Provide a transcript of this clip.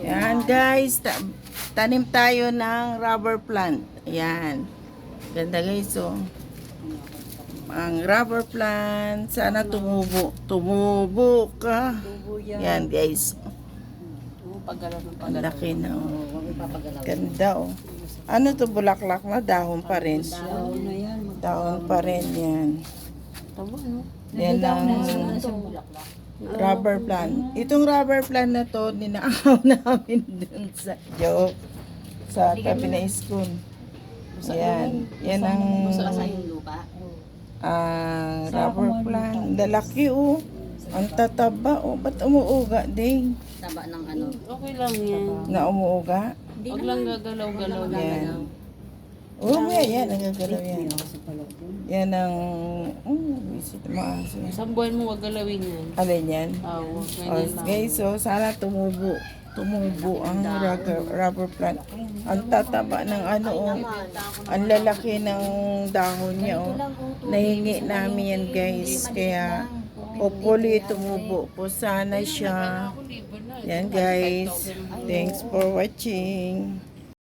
Yan guys, ta- tanim tayo ng rubber plant. Yan. Ganda guys oh. Ang rubber plant, sana tumubo. Tumubo ka. Yan. Guys. Ang laki na oh. Ganda oh. Ano to bulaklak na dahon pa rin. Dahon pa rin yan. Tabo? Yan Ano siyang bulaklak? rubber plant. Itong rubber plant na to, ninakaw namin dun sa joke. Sa tabi na school. Yan. Yan ang Gusto ka sa yung lupa? ah, rubber plant. Lalaki oh. Ang tataba oh. Ba't umuuga din? Taba ng ano? Okay lang yan. Na umuuga? Huwag lang gagalaw-galaw lang. Yan. Oo, oh, yan. Yan. Nagagalaw yan. Yan ang... Oh, aso. Isang buwan mo wag galawin yan. Alin yan? Ah, huwag Oh, ganyan lang. guys, so sana tumubo. Tumubo ang rubber, rubber plant. Ang tataba ng ano, oh. Ang lalaki ng dahon niya, oh. Nahingi namin yan, guys. Kaya, hopefully, tumubo po sana siya. Yan, guys. Thanks for watching.